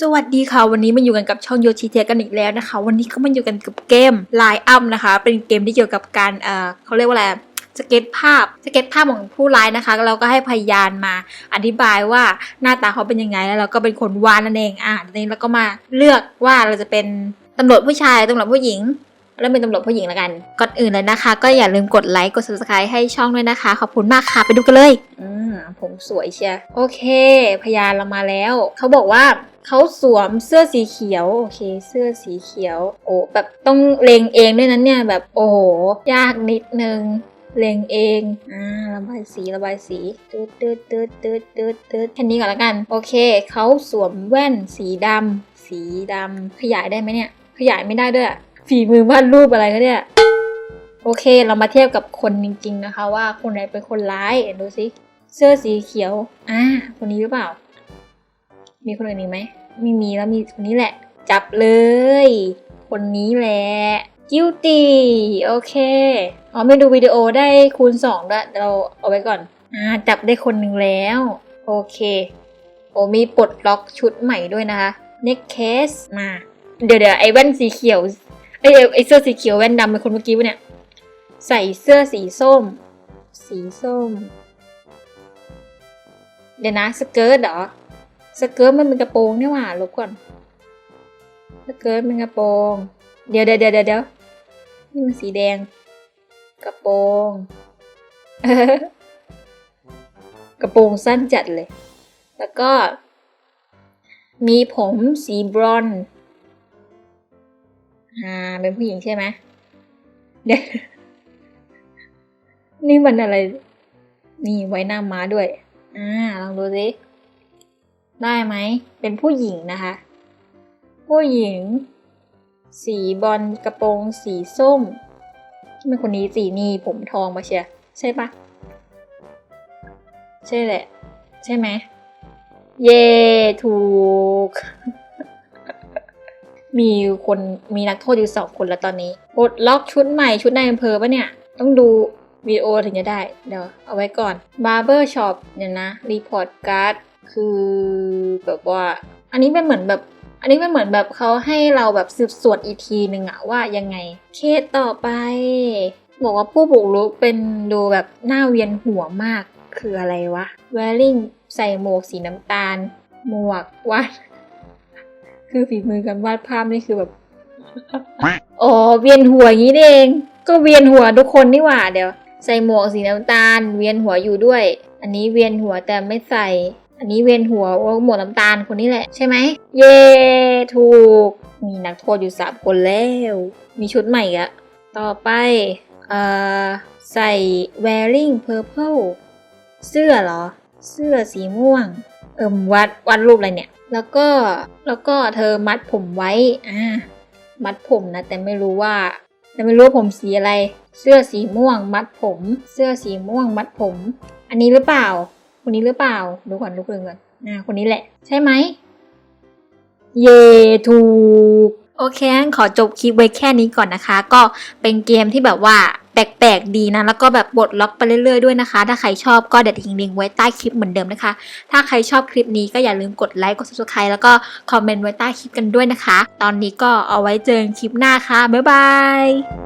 สวัสดีค่ะ วันนี้มาอยู่กันกับช่องโยชิเทกันอีกแล้วนะคะ วันนี้ก็มาอยู่กันกับเกมไลน์อัพนะคะ เป็นเกมที่เกี่ยวกับการเอ่อเขาเรียกว่าอะไรสเก็ตภาพสเก็ตภาพของผู้ร้ายนะคะแล้วก็ให้พยานมาอธิบายว่าหน้าตาเขาเป็นยังไงแล้วเราก็เป็นคนวานนั่นเองอะทีนี้เราก็มาเลือกว่าเราจะเป็นตำรวจผู้ชายตำรวจผู้หญิง เริ่มเป็นตำรวจผู้หญิงแล้วกัน ก่อนอื่นเลยนะคะ ก็อย่าลืมกดไลค์กด subscribe ให้ช่องด้วยนะคะ ขอบคุณมากค่ะ ไปดูกันเลย อืมผมสวยเชียโอเค พยานเรามาแล้ว เขาบอกว่าเขาสวมเสื้อสีเขียว โอเค เสื้อสีเขียว โอ้แบบต้องเลงเองด้วยนั้นเนี่ยแบบโอ้โหยากนิดนึงเลงเอง อ่า ระบายสี ระบายสี ตืดตืดตืดตืดตืดตืดแค่นี้ก่อนแล้วกัน โอเค เขาสวมแว่นสีดำ สีดำ ขยายได้ไหมเนี่ย ขยายไม่ได้ด้วย ฝีมือวาดรูปอะไรก็เนี่ย โอเค เรามาเทียบกับคนจริงๆนะคะ ว่าคนไหนเป็นคนร้ายดูสิเสื้อสีเขียว อ่า คนนี้หรือเปล่า มีคนอื่นอีกไหม ไม่มีแล้วมีคนนี้แหละ จับเลย คนนี้แหละ guilty โอเคอ๋อไม่ดูวิดีโอได้คูณสองด้วยเราเอาไว้ก่อน อ่า จับได้คนหนึ่งแล้ว โอเค โอ้มีปลดล็อกชุดใหม่ด้วยนะคะ neck case มา เดี๋ยวเดี๋ยวไอ้แว่นสีเขียว เอ้ยเอ้ยไอ้เสื้อสีเขียวแว่นดำเป็นคนเมื่อกี้ปะเนี่ย ใส่เสื้อสีส้ม สีส้ม เดี๋ยวนะสเกิร์ตเหรอสเกิร์ตมันเป็นกระโปรงนี่หว่าลบก่อนสเกิร์ตเป็นกระโปรง เดี๋ยวเดี๋ยวเดี๋ยวเดี๋ยวนี่มันสีแดง กระโปรงกระโปรงสั้นจัดเลย แล้วก็ มีผมสีบรอนซ์ อ่า เป็นผู้หญิงใช่ไหมเดี๋ยวนี่มันอะไร นี่ไว้หน้าม้าด้วย อ่า ลองดูสิได้ไหม เป็นผู้หญิงนะคะ ผู้หญิง สีบอลกระโปรง สีส้มทำไมคนนี้สีนี่ผมทองมาเชียใช่ปะใช่แหละ ใช่ไหม เย่ถูก มีคนมีนักโทษอยู่สองคนแล้วตอนนี้ปลดล็อกชุดใหม่ชุดในอำเภอปะเนี่ย ต้องดูวิดีโอถึงจะได้ เดี๋ยวเอาไว้ก่อน Barber Shop เนี่ยนะ Report Card คือแบบว่า อันนี้เป็นเหมือนแบบ อันนี้เป็นเหมือนแบบเขาให้เราแบบสืบสวนอีกทีหนึ่งอะว่ายังไง เคสต่อไป บอกว่าผู้บุกรุกเป็นดูแบบหน้าเวียนหัวมากคืออะไรวะ wearing ใส่หมวกสีน้ำตาล หมวกวาด คือฝีมือการวาดภาพนี่คือแบบอ๋อเวียนหัวอย่างนี้นี่เอง ก็เวียนหัวทุกคนนี่หว่าเดี๋ยว ใส่หมวกสีน้ำตาล เวียนหัวอยู่ด้วย อันนี้เวียนหัวแต่ไม่ใส่ อันนี้เวียนหัวว่าหมวกน้ำตาลคนนี้แหละใช่ไหมเย้ถูก มีนักโทษอยู่สามคนแล้ว มีชุดใหม่อีกอะต่อไปเอ่อใส่ wearing purple เสื้อเหรอ เสื้อสีม่วง เอิมวัดวัดรูปอะไรเนี่ย แล้วก็แล้วก็เธอมัดผมไว้อ่ามัดผมนะ แต่ไม่รู้ว่าแต่ไม่รู้ผมสีอะไร เสื้อสีม่วง มัดผม เสื้อสีม่วง มัดผม อันนี้หรือเปล่า คนนี้หรือเปล่าดูก่อนดูคนอื่นก่อนอ่าคนนี้แหละ ใช่ไหมเย่ถูก โอเคงั้นขอจบคลิปไว้แค่นี้ก่อนนะคะ ก็เป็นเกมที่แบบว่า แปลกๆดีนะ แล้วก็แบบบดล็อกไปเรื่อยๆด้วยนะคะ ถ้าใครชอบก็เดี๋ยวทิ้งลิงก์ไว้ใต้คลิปเหมือนเดิมนะคะ ถ้าใครชอบคลิปนี้ก็อย่าลืมกดไลค์กด subscribe แล้วก็คอมเมนต์ไว้ใต้คลิปกันด้วยนะคะ ตอนนี้ก็เอาไว้เจอกันคลิปหน้าค่ะบ๊ายบาย